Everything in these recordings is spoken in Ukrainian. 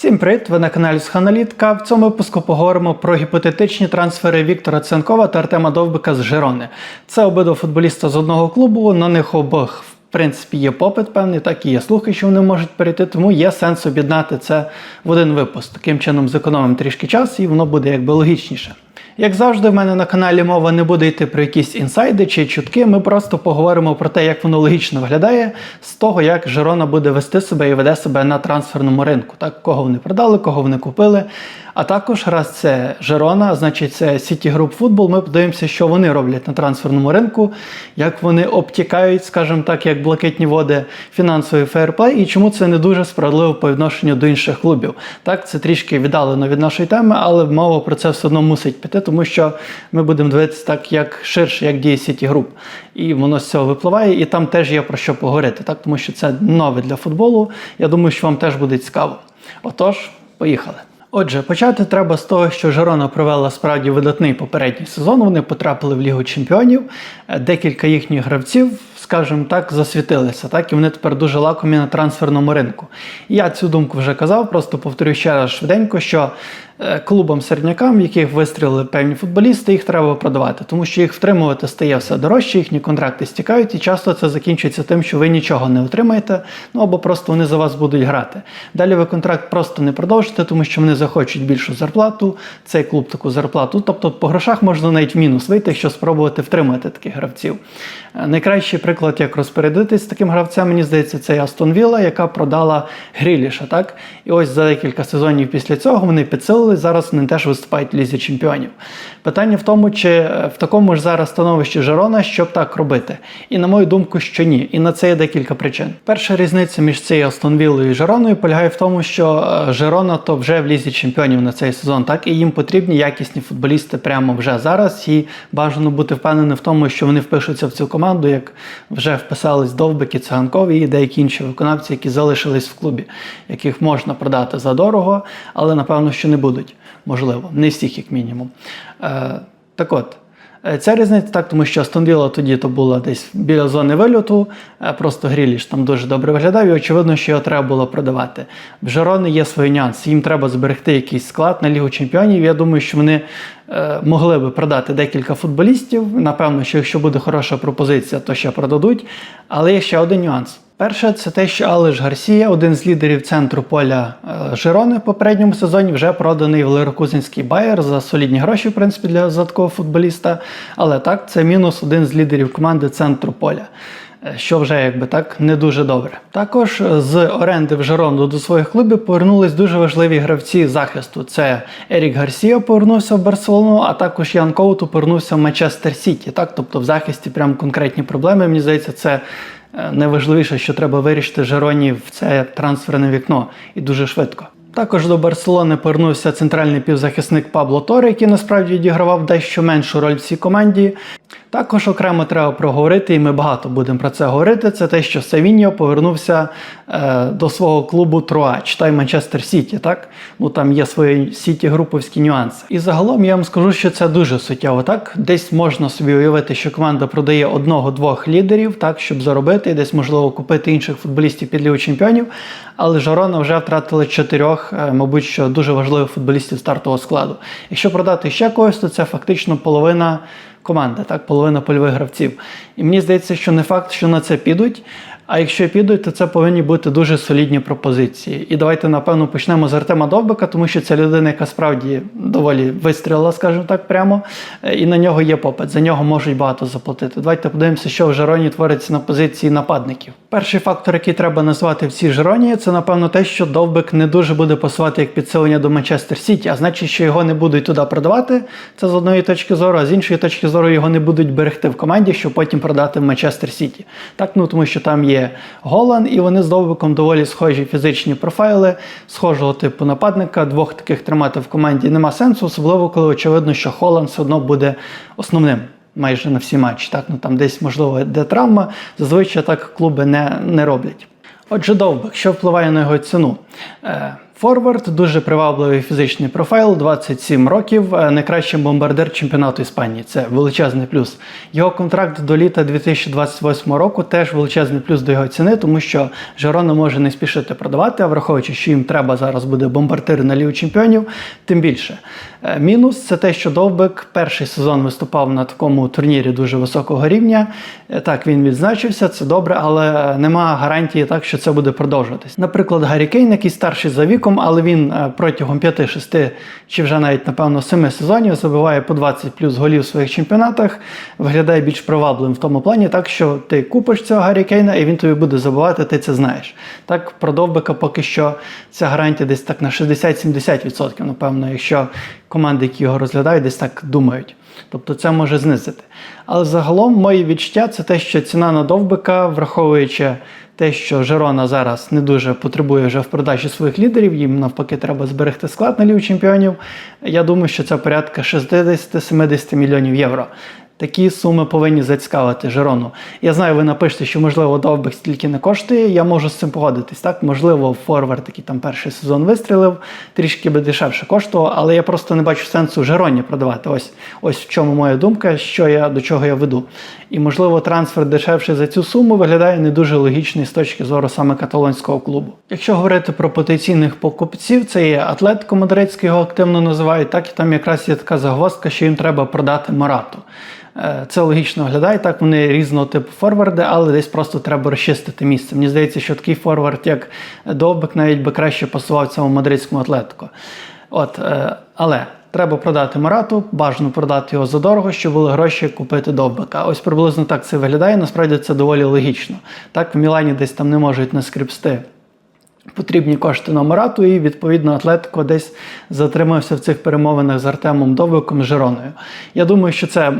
Всім привіт! Ви на каналі Сханалітка. В цьому випуску поговоримо про гіпотетичні трансфери Віктора Ценкова та Артема Довбика з Жирони. Це обидва футболіста з одного клубу. На них обох, в принципі, є попит певний, так і є слухи, що вони можуть перейти, тому є сенс об'єднати це в один випуск. Таким чином зекономимо трішки часу і воно буде якби логічніше. Як завжди, в мене на каналі мова не буде йти про якісь інсайди чи чутки. Ми просто поговоримо про те, як воно логічно виглядає, з того, як Жирона буде вести себе і веде себе на трансферному ринку. Так, кого вони продали, кого вони купили. А також раз це Жирона, значить це City Group Football, Ми подивимося, що вони роблять на трансферному ринку, як вони обтікають, скажімо так, як блакитні води фінансовий фейерплей, і чому це не дуже справедливо по відношенню до інших клубів. Так, це трішки віддалено від нашої теми, але мова про це все одно мусить піти, тому що ми будемо дивитися так, як ширше, як діє City Group. І воно з цього випливає, і там теж є про що поговорити, так, тому що це нове для футболу. Я думаю, що вам теж буде цікаво. Отож, поїхали. Отже, почати треба з того, що Жирона провела справді видатний попередній сезон. Вони потрапили в Лігу Чемпіонів. Е, Декілька їхніх гравців, скажімо так, засвітилися. Так, і вони тепер дуже лакомі на трансферному ринку. Я цю думку вже казав, просто повторю ще раз швиденько, що е, клубам середнякам, в яких вистрілили певні футболісти, їх треба продавати, тому що їх втримувати стає все дорожче, їхні контракти стікають, і часто це закінчується тим, що ви нічого не отримаєте, ну або просто вони за вас будуть грати. Далі ви контракт просто не продовжите, тому що вони захочуть більшу зарплату, цей клуб таку зарплату. Тобто по грошах можна навіть в мінус вийти, якщо спробувати втримати таких гравців. Е, Найкращий приклад, як розпорядитись таким гравцем, мені здається, це Астон Вілла, яка продала Гріліша. Так? І ось за декілька сезонів після цього вони підсилили. Зараз вони теж виступають в лізі чемпіонів. Питання в тому, чи е, в такому ж зараз становищі Жерона, щоб так робити. І на мою думку, що ні. І на це є декілька причин. Перша різниця між цією Астон Віллою і Жероною полягає в тому, що е, Жерона то вже в лізі чемпіонів на цей сезон, так і їм потрібні якісні футболісти прямо вже зараз. І бажано бути впевненим в тому, що вони впишуться в цю команду, як вже вписались Довбики, Циганкові і деякі інші виконавці, які залишились в клубі, яких можна продати за дорого, але напевно, що не будуть. Можливо, не всіх, як мінімум. Е, так от. Е, Ця різниця так, тому що Астонвіла тоді то була десь біля зони вильоту, е, просто Гріліш там дуже добре виглядав, і очевидно, що його треба було продавати. В Жерони є свої нюанси. Їм треба зберегти якийсь склад на Лігу Чемпіонів. Я думаю, що вони е, могли би продати декілька футболістів. Напевно, що якщо буде хороша пропозиція, то ще продадуть. Але є ще один нюанс. Перше, це те, що Алеш Гарсія, один з лідерів центру поля е, Жирони в попередньому сезоні, вже проданий в Лерокузинський Байер за солідні гроші, в принципі, для за такого футболіста. Але так, це мінус один з лідерів команди центру поля. е, Що вже якби так не дуже добре. Також е, з оренди в Жирону до своїх клубів повернулись дуже важливі гравці захисту. Це Ерік Гарсія повернувся в Барселону, а також Ян Коуту повернувся в Манчестер Сіті. Так, тобто в захисті прям конкретні проблеми. Мені здається, це найважливіше, що треба вирішити Жероні в це трансферне вікно і дуже швидко. Також до Барселони повернувся центральний півзахисник Пабло Торе, який насправді відігравав дещо меншу роль в цій команді. Також окремо треба проговорити, і ми багато будемо про це говорити. Це те, що Савіньо повернувся е, до свого клубу Труа, читай Манчестер Сіті. Так ну там є свої сіті груповські нюанси. І загалом я вам скажу, що це дуже суттєво. Так, десь можна собі уявити, що команда продає одного-двох лідерів, так щоб заробити, і десь можливо купити інших футболістів під Лігу чемпіонів. Але Жарона вже втратили чотирьох, е, мабуть, що дуже важливих футболістів стартового складу. Якщо продати ще когось, то це фактично половина команди, так, половина польових гравців. І мені здається, що не факт, що на це підуть. А якщо підуть, то це повинні бути дуже солідні пропозиції. І давайте, напевно, почнемо з Артема Довбика, тому що це людина, яка справді доволі вистрілила, скажімо так, прямо, е, і на нього є попит. За нього можуть багато заплатити. Давайте подивимося, що в Жероні твориться на позиції нападників. Перший фактор, який треба назвати в цій Жероні, це напевно те, що Довбик не дуже буде пасувати як підсилення до Манчестер Сіті, а значить, що його не будуть туди продавати. Це з одної точки зору, а з іншої точки зору його не будуть берегти в команді, щоб потім продати в Манчестер Сіті. Так, ну тому що там є Голан, і вони з Довбиком доволі схожі фізичні профайли, схожого типу нападника. Двох таких тримати в команді нема сенсу, особливо коли очевидно, що Холан все одно буде основним. Майже на всі матчі. Так, ну там десь можливо де травма. Зазвичай так клуби не, не роблять. Отже, довбик, що впливає на його ціну? Е, Форвард дуже привабливий фізичний профайл, 27 років, е, найкращий бомбардир чемпіонату Іспанії. Це величезний плюс. Його контракт до літа 2028 року теж величезний плюс до його ціни, тому що Жерона може не спішити продавати, а враховуючи, що їм треба зараз буде бомбардир на лігу чемпіонів, тим більше. Е, Мінус це те, що Довбик перший сезон виступав на такому турнірі дуже високого рівня. Е, Так, він відзначився, це добре, але нема гарантії так, що це буде продовжуватись. Наприклад, Гаррі Кейн, який старший за віком, але він е, протягом 5-6 чи вже навіть, напевно, 7 сезонів забиває по 20 плюс голів у своїх чемпіонатах, виглядає більш привабливим в тому плані, так що ти купиш цього Гаррі Кейна і він тобі буде забивати, ти це знаєш. Так, про Довбика поки що ця гарантія десь так на 60-70%, напевно, якщо команди, які його розглядають, десь так думають. Тобто це може знизити. Але загалом моє відчуття це те, що ціна на довбика, враховуючи те, що Жерона зараз не дуже потребує вже в продажі своїх лідерів, їм навпаки треба зберегти склад на лів чемпіонів. Я думаю, що це порядка 60-70 мільйонів євро. Такі суми повинні зацікавити Жерону. Я знаю, ви напишете, що можливо довбик стільки не коштує. Я можу з цим погодитись. Так, можливо, форвард, який там перший сезон вистрілив, трішки би дешевше коштував, але я просто не бачу сенсу Жероні продавати. Ось ось в чому моя думка, що я до чого я веду. І можливо, трансфер дешевший за цю суму виглядає не дуже логічний з точки зору саме каталонського клубу. Якщо говорити про потенційних покупців, це є Атлетико Мадридський, його активно називають, так і там якраз є така загвоздка, що їм треба продати Марату. Е, Це логічно виглядає. Так, вони різного типу форварди, але десь просто треба розчистити місце. Мені здається, що такий форвард, як Довбик, навіть би краще пасував цьому мадридському атлетику. От, е, але треба продати Марату, бажано продати його задорого, щоб були гроші купити Довбика. Ось приблизно так це виглядає. Насправді це доволі логічно. Так, в Мілані десь там не можуть наскріпсти потрібні кошти на Марату, і відповідно Атлетико десь затримався в цих перемовинах з Артемом Довбиком Жироною. Я думаю, що це.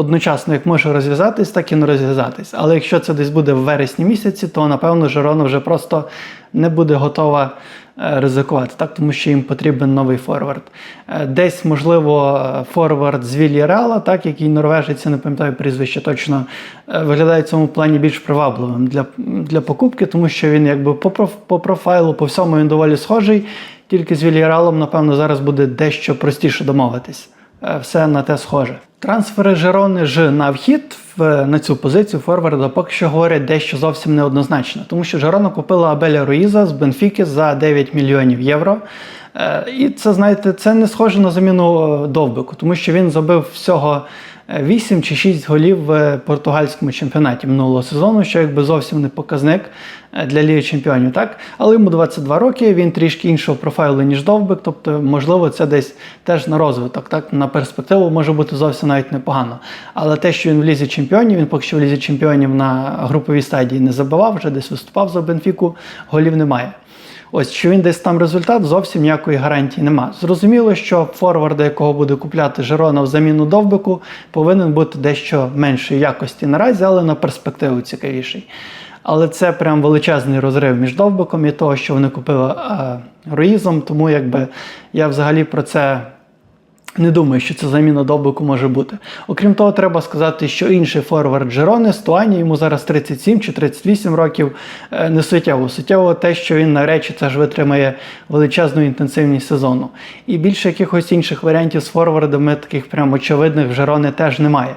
Одночасно, як може розв'язатись, так і не розв'язатись. Але якщо це десь буде в вересні місяці, то напевно Жирона вже просто не буде готова е, ризикувати, так тому що їм потрібен новий форвард. Е, Десь, можливо, форвард з Вільяреала, так який норвежець, не пам'ятаю прізвище точно, е, виглядає в цьому плані більш привабливим для, для покупки, тому що він якби по, по профайлу, по всьому він доволі схожий. Тільки з Вільяреалом, напевно, зараз буде дещо простіше домовитись. Все на те схоже. Трансфери Жерони ж на вхід в, на цю позицію форварда поки що говорять дещо зовсім неоднозначно, тому що Жерона купила Абеля Руїза з Бенфіки за 9 мільйонів євро. Е, І це, знаєте, це не схоже на заміну Довбику, тому що він забив всього 8 чи 6 голів в португальському чемпіонаті минулого сезону, що якби зовсім не показник е, для Ліги Чемпіонів, так? Але йому 22 роки, він трішки іншого профайлу, ніж Довбик, тобто, можливо, це десь теж на розвиток, так? На перспективу може бути зовсім навіть непогано. Але те, що він в Лізі Чемпіонів, він поки що в Лізі Чемпіонів на груповій стадії не забивав, вже десь виступав за Бенфіку, голів немає. Ось що він десь там результат, зовсім ніякої гарантії нема. Зрозуміло, що форварда, якого буде купляти Жерона в заміну довбику, повинен бути дещо меншої якості наразі, але на перспективу цікавіший. Але це прям величезний розрив між довбиком і того, що вони купили е, Руїзом, тому якби я взагалі про це. Не думаю, що це заміна Довбику може бути. Окрім того, треба сказати, що інший форвард Джерони, Стуані, йому зараз 37 чи 38 років, е, не суттєво. Суттєво те, що він на речі це ж витримає величезну інтенсивність сезону. І більше якихось інших варіантів з форвардами, таких прям очевидних в Жерони теж немає.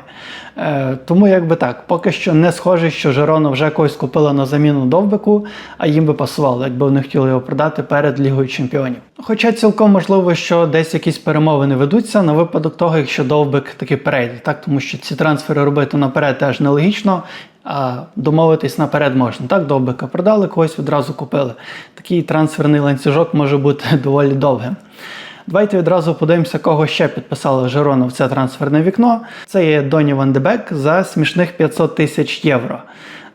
Е, Тому якби так, поки що не схоже, що Жерона вже когось купила на заміну Довбику, а їм би пасувало, якби вони хотіли його продати перед Лігою Чемпіонів. Хоча цілком можливо, що десь якісь перемовини ведуться на випадок того, якщо Довбик таки перейде, так тому що ці трансфери робити наперед теж нелогічно. А домовитись наперед можна. Так, Довбика продали, когось відразу купили. Такий трансферний ланцюжок може бути доволі довгим. Давайте відразу подивимося, кого ще підписали Жирона в це трансферне вікно. Це є Доні Ван Дебек за смішних 500 тисяч євро.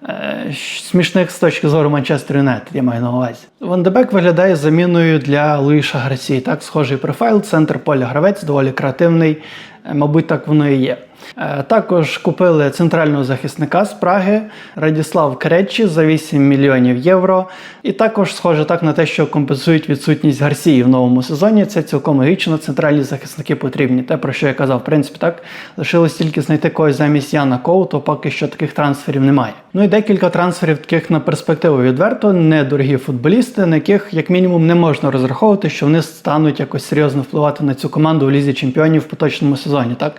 Е, Смішних з точки зору Манчестер Юнайтед, я маю на увазі. Вандебек виглядає заміною для Луїша Гарсії. Так, схожий профайл, центр поля гравець, доволі креативний. Е, Мабуть, так воно і є. Е, Також купили центрального захисника з Праги Радіслав Кречі за 8 мільйонів євро. І також схоже так на те, що компенсують відсутність Гарсії в новому сезоні. Це цілком логічно. Центральні захисники потрібні. Те, про що я казав, в принципі, так лишилось тільки знайти когось замість Яна Коу, то поки що таких трансферів немає. Ну і декілька трансферів таких на перспективу відверто, недорогі футболісти, на яких як мінімум не можна розраховувати, що вони стануть якось серйозно впливати на цю команду у лізі чемпіонів в поточному сезоні. Так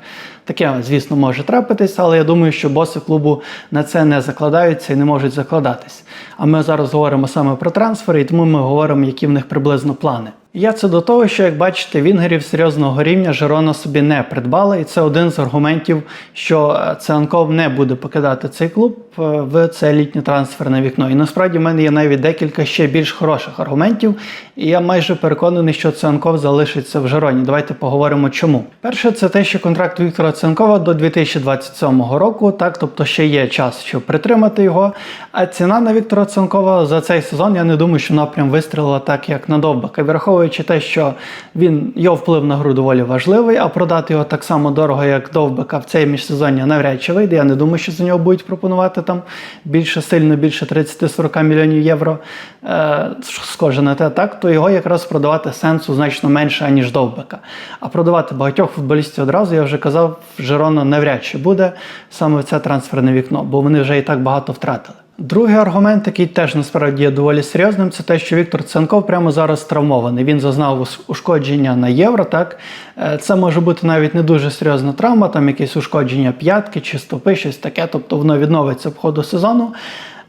таке, звісно, може трапитись, але я думаю, що боси клубу на це не закладаються і не можуть закладатись. А ми зараз говоримо саме про трансфери, і тому ми говоримо, які в них приблизно плани. Я це до того, що як бачите, вінгерів серйозного рівня Жерона собі не придбала, і це один з аргументів, що е, Цианков не буде покидати цей клуб е, в це літнє трансферне вікно. І насправді в мене є навіть декілька ще більш хороших аргументів, і я майже переконаний, що Цианков залишиться в Жероні. Давайте поговоримо, чому. Перше, це те, що контракт Віктора Цианкова до 2027 року, так тобто ще є час, щоб притримати його. А ціна на Віктора Цианкова за цей сезон, я не думаю, що напрям вистрілила так, як на Довбака. Враховуючи те, що він його вплив на гру доволі важливий, а продати його так само дорого, як Довбака в цей міжсезоння навряд чи вийде. Я не думаю, що за нього будуть пропонувати там більше сильно, більше 30-40 мільйонів євро. Е, схоже на те, так, то його якраз продавати сенсу значно менше, аніж Довбака. А продавати багатьох футболістів одразу, я вже казав, Жерона навряд чи буде саме в це трансферне вікно, бо вони вже і так багато втратили. Другий аргумент, який теж насправді є доволі серйозним, це те, що Віктор Ценков прямо зараз травмований. Він зазнав ушкодження на євро. Так Е, це може бути навіть не дуже серйозна травма, там якесь ушкодження п'ятки чи стопи, щось таке. Тобто воно відновиться в ходу сезону.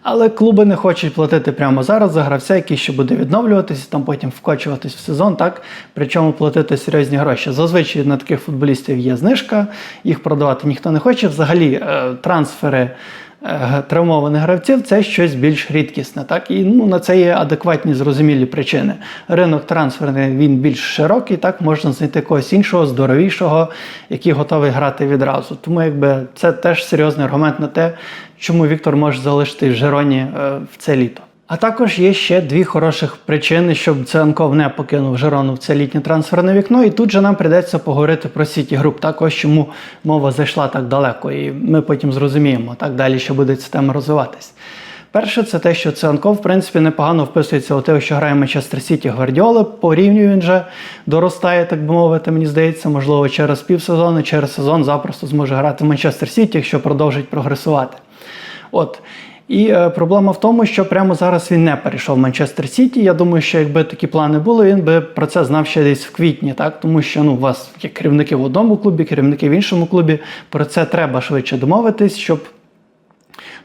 Але клуби не хочуть платити прямо зараз за гравця, який ще буде відновлюватися, там потім вкочуватись в сезон, так причому платити серйозні гроші. Зазвичай на таких футболістів є знижка, їх продавати ніхто не хоче. Взагалі, е, трансфери травмованих гравців це щось більш рідкісне. Так і ну на це є адекватні зрозумілі причини. Ринок трансферний він більш широкий, так можна знайти когось іншого, здоровішого, який готовий грати відразу. Тому якби це теж серйозний аргумент на те, чому Віктор може залишити в Жероні е, в це літо. А також є ще дві хороших причини, щоб Ценков не покинув Жерону в це літнє трансферне вікно. І тут же нам прийдеться поговорити про Сіті Груп. Так ось чому мова зайшла так далеко, і ми потім зрозуміємо так далі, що буде ця тема розвиватись. Перше, це те, що Цианков, в принципі, непогано вписується у те, що грає Манчестер Сіті Гвардіоли. По рівню він вже доростає, так би мовити, мені здається, можливо, через півсезону, через сезон запросто зможе грати в Манчестер Сіті, якщо продовжить прогресувати. От. І е, проблема в тому, що прямо зараз він не перейшов в Манчестер Сіті. Я думаю, що якби такі плани були, він би про це знав ще десь в квітні, так тому що ну у вас є керівники в одному клубі, керівники в іншому клубі. Про це треба швидше домовитись, щоб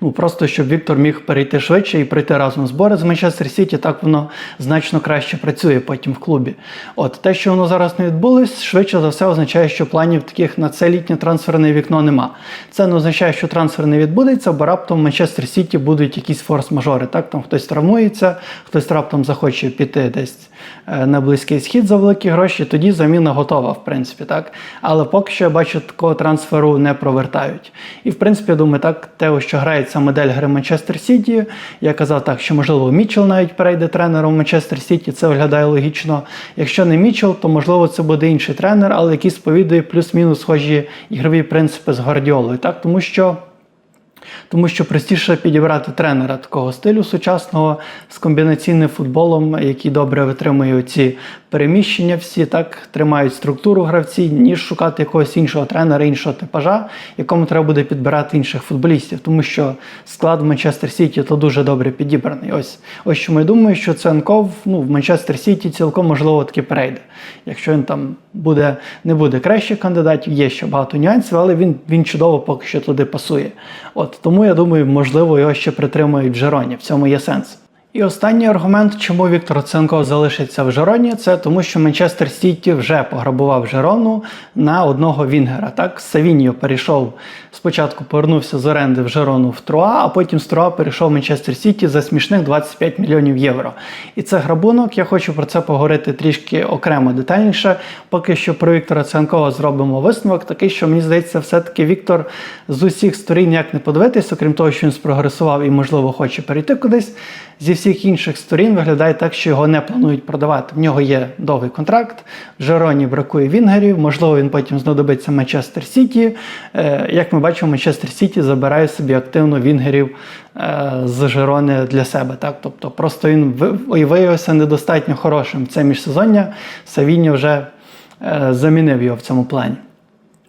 Ну просто щоб Віктор міг перейти швидше і прийти разом в збори з Манчестер Сіті, так воно значно краще працює потім в клубі. От те, що воно зараз не відбулось, швидше за все означає, що планів таких на це літнє трансферне вікно нема. Це не означає, що трансфер не відбудеться, бо раптом в Манчестер Сіті будуть якісь форс-мажори. Так там хтось травмується, хтось раптом захоче піти десь е, на близький схід за великі гроші. Тоді заміна готова, в принципі, так. Але поки що я бачу, такого трансферу не провертають. І в принципі, я думаю, так те, що грає ця модель гри Манчестер Сіті. Я казав так, що можливо Мічел навіть перейде тренером Манчестер Сіті. Це виглядає логічно. Якщо не Мічел, то можливо це буде інший тренер, але який сповідує плюс-мінус схожі ігрові принципи з Гвардіолою. Так, тому що. Тому що простіше підібрати тренера такого стилю сучасного з комбінаційним футболом, який добре витримує ці переміщення, всі так тримають структуру гравці, ніж шукати якогось іншого тренера, іншого типажа, якому треба буде підбирати інших футболістів, тому що склад в Манчестер Сіті то дуже добре підібраний. Ось ось чому я думаю, що Ценков ну, в Манчестер Сіті цілком можливо таки перейде. Якщо він там буде, не буде кращих кандидатів, є ще багато нюансів, але він, він чудово поки що туди пасує. От тому я думаю, можливо, його ще притримують в Жероні. В цьому є сенс. І останній аргумент, чому Віктор Ценков залишиться в Жероні, це тому, що Манчестер Сіті вже пограбував Жерону на одного Вінгера. Так, Савіньо перейшов спочатку, повернувся з оренди в Жерону в Труа, а потім з Труа перейшов в Манчестер Сіті за смішних 25 мільйонів євро. І це грабунок. Я хочу про це поговорити трішки окремо детальніше. Поки що про Віктора Ценкова зробимо висновок, такий, що мені здається, все-таки Віктор з усіх сторін як не подивитись, окрім того, що він спрогресував і, можливо, хоче перейти кудись. Зі всіх інших сторін виглядає так, що його не планують продавати. В нього є довгий контракт, в Жероні бракує вінгерів, можливо, він потім знадобиться Манчестер Сіті. Е, Як ми бачимо, Манчестер Сіті забирає собі активно вінгерів е, з Жерони для себе. Так? Тобто просто він виявився недостатньо хорошим. Це міжсезоння. Савіньо вже е, замінив його в цьому плані.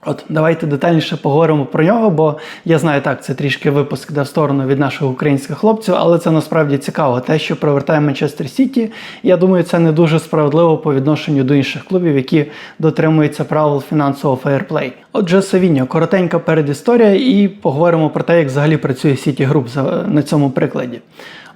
От давайте детальніше поговоримо про нього, бо я знаю, так, це трішки випуск де в сторону від наших українських хлопців, але це насправді цікаво. Те, що привертає Манчестер Сіті, я думаю, це не дуже справедливо по відношенню до інших клубів, які дотримуються правил фінансового фейерплей. Отже, Савіньо, коротенька передісторія, і поговоримо про те, як взагалі працює Сіті Груп на цьому прикладі.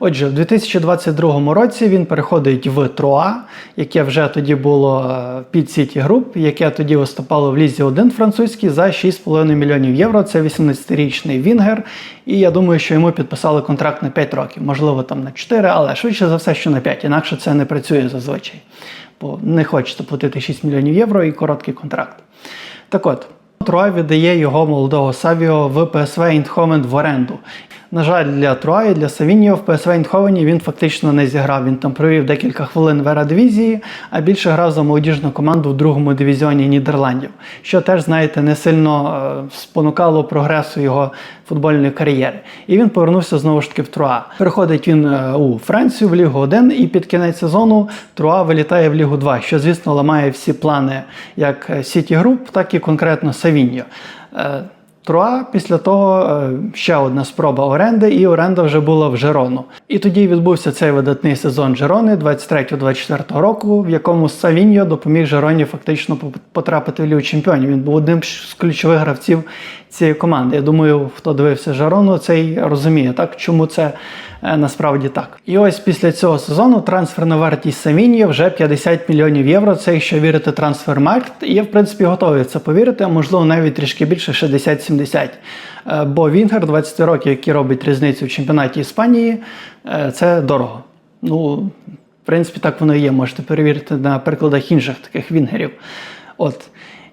Отже, в 2022 році він переходить в Труа, яке вже тоді було е, під Сіті Груп, яке тоді виступало в Лізі 1 французькій за 6,5 мільйонів євро. Це 18-річний Вінгер. І я думаю, що йому підписали контракт на 5 років, можливо, там на 4, але швидше за все, що на 5, інакше це не працює зазвичай. Бо не хочете платити 6 мільйонів євро і короткий контракт. Так от, Труа віддає його молодого Савіо в ПСВ Індховен в оренду. На жаль, для Труа і для Савіньо в ПСВ Індховені він фактично не зіграв. Він там провів декілька хвилин в Ерадивізії, а більше грав за молодіжну команду в другому дивізіоні Нідерландів, що теж, знаєте, не сильно е, спонукало прогресу його футбольної кар'єри. І він повернувся знову ж таки в Труа. Переходить він е, у Францію в Лігу 1, і під кінець сезону Труа вилітає в Лігу 2, що, звісно, ламає всі плани як Сіті Груп, так і конкретно Савіньо. Труа після того е, ще одна спроба оренди, і оренда вже була в Жерону. І тоді відбувся цей видатний сезон Жерони 23-24 року, в якому Савіньо допоміг Жероні фактично потрапити в Лігу чемпіонів. Він був одним з ключових гравців цієї команди. Я думаю, хто дивився Жерону, цей розуміє так, чому це е, насправді так. І ось після цього сезону трансферна вартість Савіньо вже 50 мільйонів євро. Це якщо вірити трансфермаркт. І я в принципі готовий це повірити, а можливо навіть трішки більше 67 Е, бо Вінгер 20 років, який робить різницю в чемпіонаті Іспанії, е, це дорого. Ну, в принципі, так воно і є. Можете перевірити на прикладах інших таких вінгерів. От.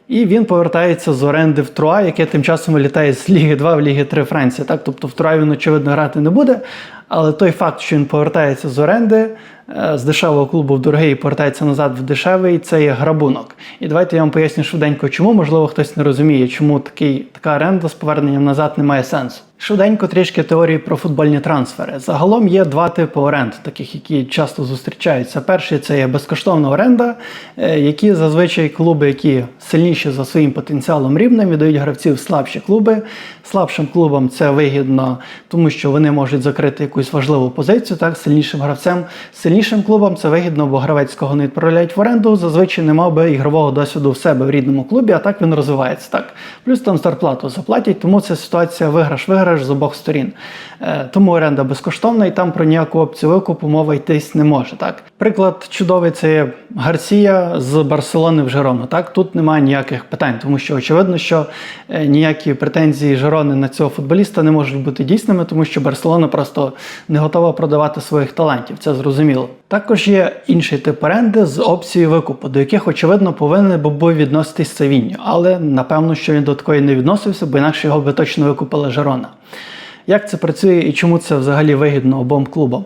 І він повертається з оренди в Труа, яке тим часом літає з Ліги 2 в Ліги 3 Франції. Так? Тобто в Труа він, очевидно, грати не буде, але той факт, що він повертається з оренди е, з дешевого клубу в дорогий і повертається назад в дешевий, це є грабунок. І давайте я вам поясню швиденько, чому, можливо, хтось не розуміє, чому такий, така оренда з поверненням назад не має сенсу. Швиденько трішки теорії про футбольні трансфери. Загалом є два типи оренд, таких, які часто зустрічаються. Перший це є безкоштовна оренда, е, які зазвичай клуби, які сильніші за своїм потенціалом рівнем, віддають гравців слабші клуби. Слабшим клубам це вигідно, тому що вони можуть закрити якусь важливу позицію, так, сильнішим гравцем. Сильнішим клубам це вигідно, бо гравець, кого не відправляють в оренду, зазвичай не мав би ігрового досвіду в себе в рідному клубі, а так він розвивається. Так. Плюс там зарплату заплатять, тому це ситуація виграш-виграш з обох сторін. Е, Тому оренда безкоштовна і там про ніяку опцію викупу мова йтись не може. Так. Приклад чудовий це Гарсія з Барселони в Жерону. Так. Тут немає ніяких питань, тому що очевидно, що е, ніякі претензії Жерони на цього футболіста не можуть бути дійсними, тому що Барселона просто не готова продавати своїх талантів. Це зрозуміло. Також є інший тип оренди з опцією викупу, до яких очевидно повинен був відноситись Савіньо, але напевно, що він до такої не відносився, бо інакше його би точно викупила Жерона. Як це працює і чому це взагалі вигідно обом клубам?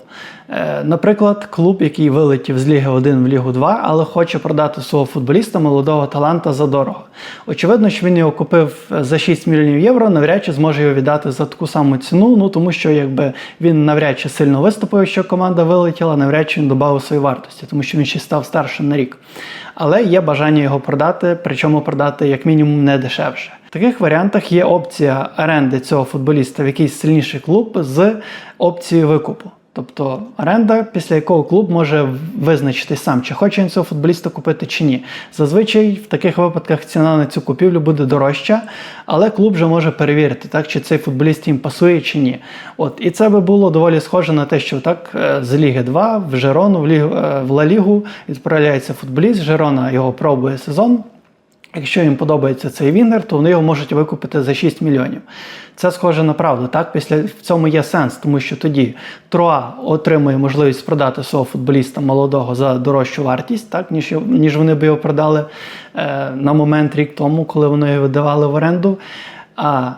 Е, наприклад, клуб, який вилетів з Ліги 1 в Лігу 2, але хоче продати свого футболіста молодого таланта за дорого. Очевидно, що він його купив за 6 мільйонів євро, навряд чи зможе його віддати за таку саму ціну, ну тому що якби він навряд чи сильно виступив, що команда вилетіла, навряд чи він додав свої вартості, тому що він ще став старшим на рік. Але є бажання його продати, причому продати як мінімум не дешевше. В таких варіантах є опція оренди цього футболіста в якийсь сильніший клуб з опцією викупу. Тобто оренда, після якого клуб може визначити сам, чи хоче він цього футболіста купити чи ні. Зазвичай в таких випадках ціна на цю купівлю буде дорожча, але клуб вже може перевірити, так, чи цей футболіст їм пасує чи ні. От, І це би було доволі схоже на те, що так е, з Ліги 2 в Жерону, в, Лігу, е, в Ла Лігу відправляється футболіст, Жерона його пробує сезон. Якщо їм подобається цей вінгер, то вони його можуть викупити за 6 мільйонів. Це схоже на правду. Так, після в цьому є сенс, тому що тоді Троа отримує можливість продати свого футболіста молодого за дорожчу вартість, так ніж ніж вони б його продали е, на момент рік тому, коли вони його видавали в оренду. А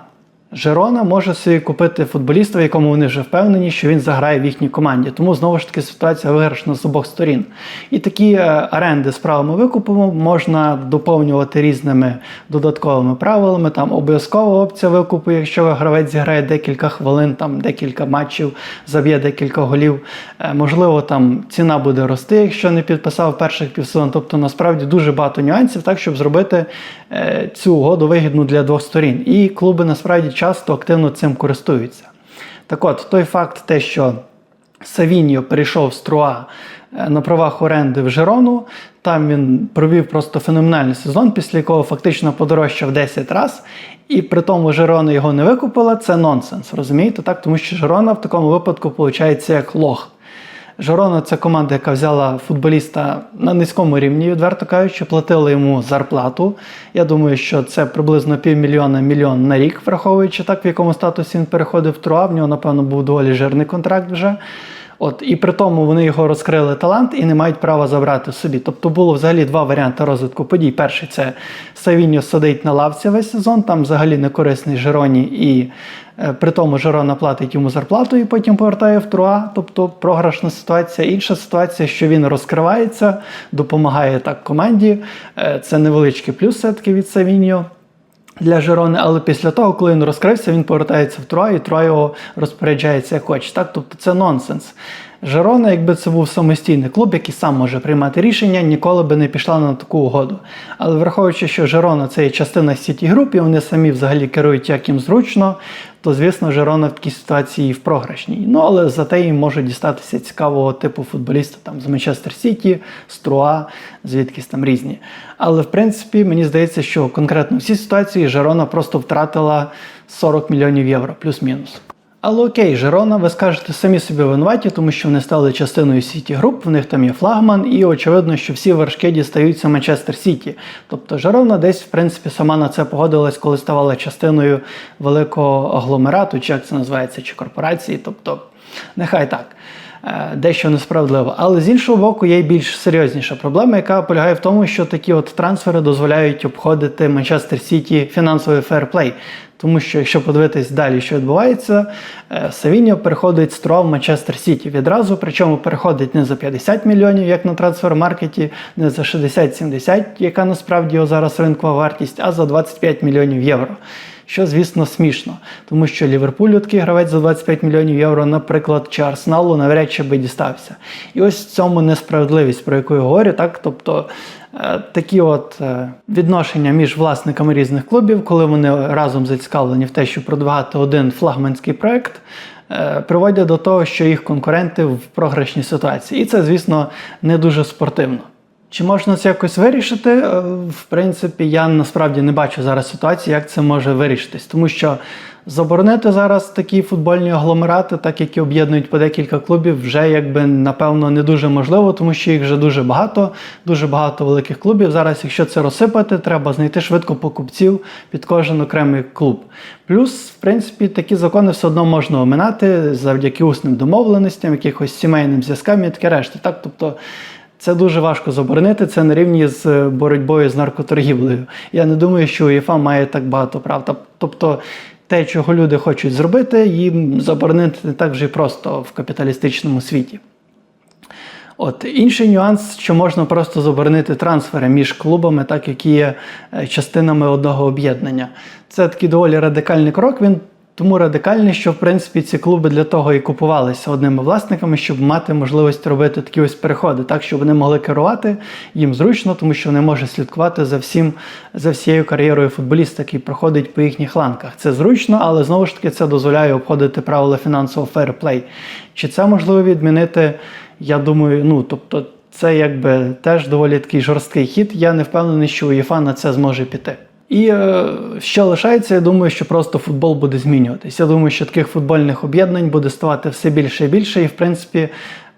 Жерона може собі купити футболіста, в якому вони вже впевнені, що він заграє в їхній команді. Тому знову ж таки ситуація виграшна з обох сторін. І такі е, оренди з правами викупу можна доповнювати різними додатковими правилами. Там обов'язкова опція викупу, якщо гравець зіграє декілька хвилин, там декілька матчів, заб'є декілька голів. Е, Можливо, там ціна буде рости, якщо не підписав перших півсезон. Тобто насправді дуже багато нюансів, так щоб зробити е, цю угоду вигідну для двох сторін. І клуби насправді часто активно цим користуються. Так от, той факт, те, що Савіньо перейшов з Труа е, на правах оренди в Жерону. Там він провів просто феноменальний сезон, після якого фактично подорожчав 10 раз, І при тому Жерона його не викупила. Це нонсенс, розумієте? так? Тому що Жерона в такому випадку виходить як лох. Жерона це команда, яка взяла футболіста на низькому рівні, відверто кажучи, платили йому зарплату. Я думаю, що це приблизно півмільйона мільйон на рік, враховуючи так, в якому статусі він переходив в Труа. В нього, напевно, був доволі жирний контракт вже. От, і при тому вони його розкрили талант і не мають права забрати собі. Тобто було взагалі два варіанти розвитку подій. Перший це Савіньо сидить на лавці весь сезон, там взагалі не корисний Жероні, і е, при тому Жерона платить йому зарплату і потім повертає в Труа. Тобто програшна ситуація. Інша ситуація, що він розкривається, допомагає так команді. Е, це невеличкий плюс все-таки від Савіньо для Жерони, але після того, коли він розкрився, він повертається в Труа, і Троє його розпоряджається як хоче. Так? Тобто це нонсенс. Жерона, якби це був самостійний клуб, який сам може приймати рішення, ніколи би не пішла на таку угоду. Але враховуючи, що Жерона це є частина Сіті груп, і вони самі взагалі керують як їм зручно, то звісно Жерона в такій ситуації в програшній. Ну але зате їм може дістатися цікавого типу футболіста там з Манчестер Сіті, з Труа, звідкись там різні. Але в принципі мені здається, що конкретно в цій ситуації Жерона просто втратила 40 мільйонів євро, плюс-мінус. Але окей, Жерона, ви скажете самі собі винуваті, тому що вони стали частиною Сіті груп, в них там є флагман, і очевидно, що всі вершки дістаються Манчестер Сіті. Тобто Жерона десь, в принципі, сама на це погодилась, коли ставала частиною великого агломерату, чи як це називається, чи корпорації. Тобто, нехай так. Е, Дещо несправедливо. Але з іншого боку, є й більш серйозніша проблема, яка полягає в тому, що такі от трансфери дозволяють обходити Манчестер Сіті фінансовий ферплей. Тому що, якщо подивитись далі, що відбувається, е, Савіньо переходить з Труа в Манчестер Сіті відразу, причому переходить не за 50 мільйонів, як на трансфер-маркеті, не за 60-70, яка насправді його зараз ринкова вартість, а за 25 мільйонів євро. Що, звісно, смішно, тому що Ліверпулю такий гравець за 25 мільйонів євро, наприклад, чи Арсеналу навряд чи би дістався. І ось в цьому несправедливість, про яку я говорю, так тобто. Е, Такі от е, відношення між власниками різних клубів, коли вони разом зацікавлені в те, щоб продвигати один флагманський проект, е, приводять до того, що їх конкуренти в програшній ситуації. І це, звісно, не дуже спортивно. Чи можна це якось вирішити? Е, В принципі, я насправді не бачу зараз ситуації, як це може вирішитись, тому що заборонити зараз такі футбольні агломерати, так які об'єднують по декілька клубів, вже якби напевно не дуже можливо, тому що їх вже дуже багато, дуже багато великих клубів. Зараз, якщо це розсипати, треба знайти швидко покупців під кожен окремий клуб. Плюс, в принципі, такі закони все одно можна оминати завдяки усним домовленостям, якихось сімейним зв'язкам і таке решта. Так, тобто. Це дуже важко заборонити. Це на рівні з боротьбою з наркоторгівлею. Я не думаю, що УЄФА має так багато прав. Тобто, те, чого люди хочуть зробити, їм заборонити не так вже й просто в капіталістичному світі. От інший нюанс, що можна просто заборонити трансфери між клубами, так які є е, частинами одного об'єднання. Це такий доволі радикальний крок. Він тому радикальний, що в принципі ці клуби для того і купувалися одними власниками, щоб мати можливість робити такі ось переходи, так щоб вони могли керувати їм зручно, тому що вони можуть слідкувати за всім за всією кар'єрою футболіста, який проходить по їхніх ланках. Це зручно, але знову ж таки це дозволяє обходити правила фінансового фейрплей. Чи це можливо відмінити? Я думаю, ну тобто. Це якби теж доволі такий жорсткий хід. Я не впевнений, що УЄФА на це зможе піти. І е, що лишається, я думаю, що просто футбол буде змінюватись. Я думаю, що таких футбольних об'єднань буде ставати все більше і більше. І в принципі,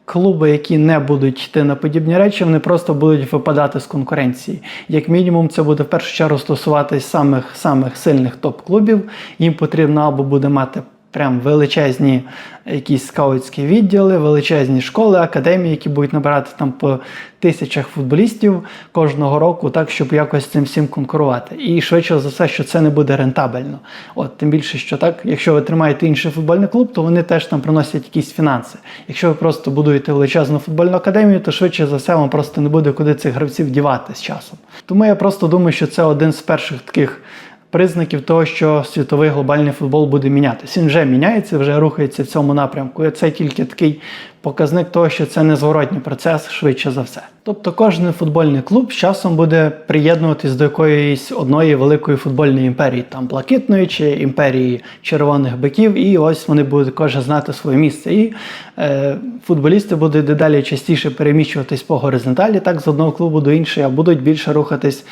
клуби, які не будуть йти на подібні речі, вони просто будуть випадати з конкуренції. Як мінімум, це буде в першу чергу стосуватись самих самих сильних топ-клубів. Їм потрібно або буде мати прям величезні якісь скаутські відділи, величезні школи, академії, які будуть набирати там по тисячах футболістів кожного року, так щоб якось цим всім конкурувати. І швидше за все, що це не буде рентабельно. От тим більше, що так, якщо ви тримаєте інший футбольний клуб, то вони теж там приносять якісь фінанси. Якщо ви просто будуєте величезну футбольну академію, то швидше за все вам просто не буде куди цих гравців дівати з часом. Тому я просто думаю, що це один з перших таких признаків того, що світовий глобальний футбол буде мінятися. Він вже міняється, вже рухається в цьому напрямку. І це тільки такий показник того, що це незворотній процес швидше за все. Тобто кожен футбольний клуб з часом буде приєднуватись до якоїсь одної великої футбольної імперії, там блакитної чи імперії червоних биків, і ось вони будуть кожен знати своє місце. І е, футболісти будуть дедалі частіше переміщуватись по горизонталі, так з одного клубу до іншого, а будуть більше рухатись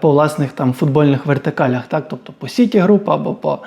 по власних там футбольних вертикалях, так, тобто по Сіті Груп або по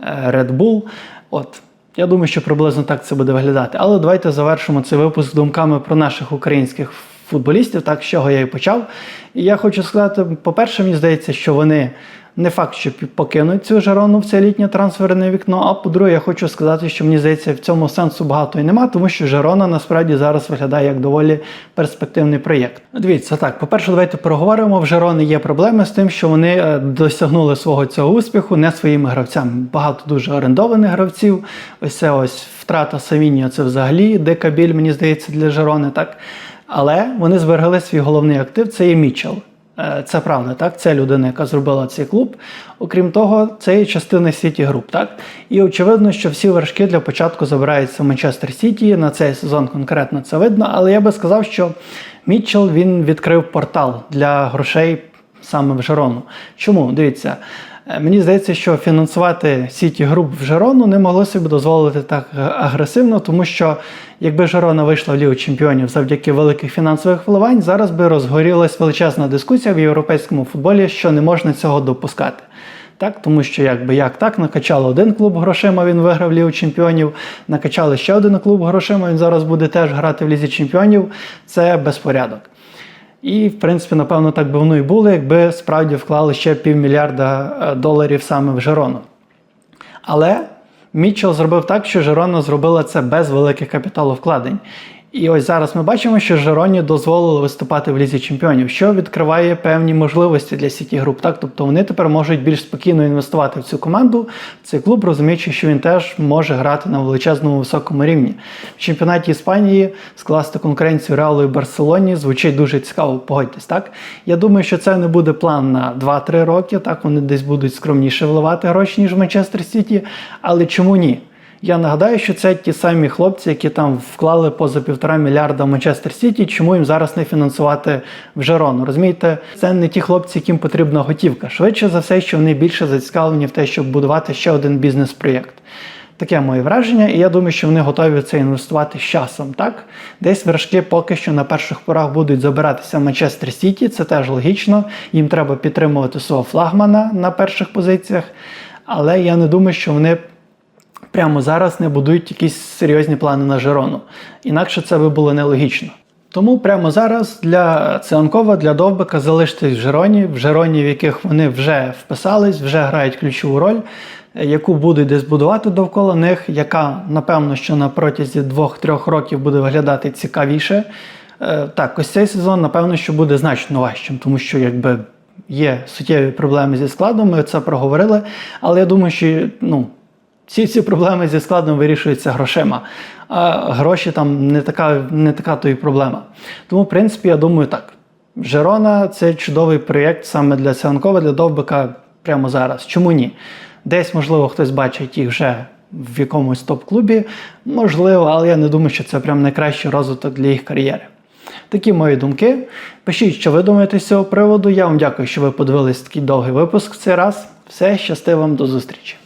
е, Red Bull. От. Я думаю, що приблизно так це буде виглядати. Але давайте завершимо цей випуск думками про наших українських футболістів, так з чого я і почав. І я хочу сказати: по-перше, мені здається, що вони не факт, що покинуть цю жарону в це літнє трансферне вікно. А по-друге, я хочу сказати, що мені здається, в цьому сенсу багато і нема, тому що Жарона насправді зараз виглядає як доволі перспективний проєкт. Дивіться, так, по-перше, давайте проговоримо. В Жарони є проблеми з тим, що вони е, досягнули свого цього успіху не своїми гравцями. Багато дуже орендованих гравців. Ось це ось втрата Савінія, це взагалі дика біль, мені здається, для Жарони. так. Але вони зберегли свій головний актив це є Мічел. Е, Це правда, так? Це людина, яка зробила цей клуб. Окрім того, це є частина Сіті груп. Так? І очевидно, що всі вершки для початку забираються в Манчестер Сіті. На цей сезон конкретно це видно. Але я би сказав, що Мітчел він відкрив портал для грошей саме в Жерону. Чому? Дивіться. е, Мені здається, що фінансувати Сіті груп в Жерону не могло собі дозволити так агресивно, тому що якби Жерона вийшла в Лігу чемпіонів завдяки великих фінансових вливань, зараз би розгорілась величезна дискусія в європейському футболі, що не можна цього допускати. Так, тому що якби як так накачали один клуб грошима, він виграв Лігу чемпіонів, накачали ще один клуб грошима, він зараз буде теж грати в Лізі чемпіонів. Це безпорядок. І, в принципі, напевно, так би воно і було, якби справді вклали ще півмільярда е, доларів саме в Жерону. Але Мітчел зробив так, що Жерона зробила це без великих капіталовкладень. І ось зараз ми бачимо, що Жероні дозволили виступати в лізі чемпіонів, що відкриває певні можливості для сіті груп. Так, тобто вони тепер можуть більш спокійно інвестувати в цю команду, цей клуб, розуміючи, що він теж може грати на величезному високому рівні. В чемпіонаті Іспанії скласти конкуренцію Реалу і Барселоні звучить дуже цікаво. Погодьтесь, так я думаю, що це не буде план на 2-3 роки. Так вони десь будуть скромніше вливати гроші ніж в Манчестер Сіті. Але чому ні? Я нагадаю, що це ті самі хлопці, які там вклали поза півтора мільярда Манчестер Сіті. Чому їм зараз не фінансувати в Жерону? Розумієте, це не ті хлопці, яким потрібна готівка. Швидше за все, що вони більше зацікавлені в те, щоб будувати ще один бізнес-проєкт. Таке моє враження, і я думаю, що вони готові це інвестувати з часом. Так, десь вершки поки що на перших порах будуть забиратися Манчестер Сіті. Це теж логічно. Їм треба підтримувати свого флагмана на перших позиціях. Але я не думаю, що вони прямо зараз не будують якісь серйозні плани на Жерону. Інакше це би було нелогічно. Тому прямо зараз для Цианкова, для Довбика залишитись в Жероні, в Жероні, в яких вони вже вписались, вже грають ключову роль, яку будуть десь будувати довкола них, яка, напевно, що на протязі 2-3 років буде виглядати цікавіше. Е, Так, ось цей сезон, напевно, що буде значно важчим, тому що якби є суттєві проблеми зі складом, ми це проговорили. Але я думаю, що ну, всі ці проблеми зі складом вирішуються грошима. А гроші там не така, не така то і проблема. Тому, в принципі, я думаю, так. Жерона це чудовий проєкт саме для Сіанкова, для Довбика прямо зараз. Чому ні? Десь, можливо, хтось бачить їх вже в якомусь топ-клубі. Можливо, але я не думаю, що це прям найкращий розвиток для їх кар'єри. Такі мої думки. Пишіть, що ви думаєте з цього приводу. Я вам дякую, що ви подивились такий довгий випуск в цей раз. Все, щасти вам, до зустрічі!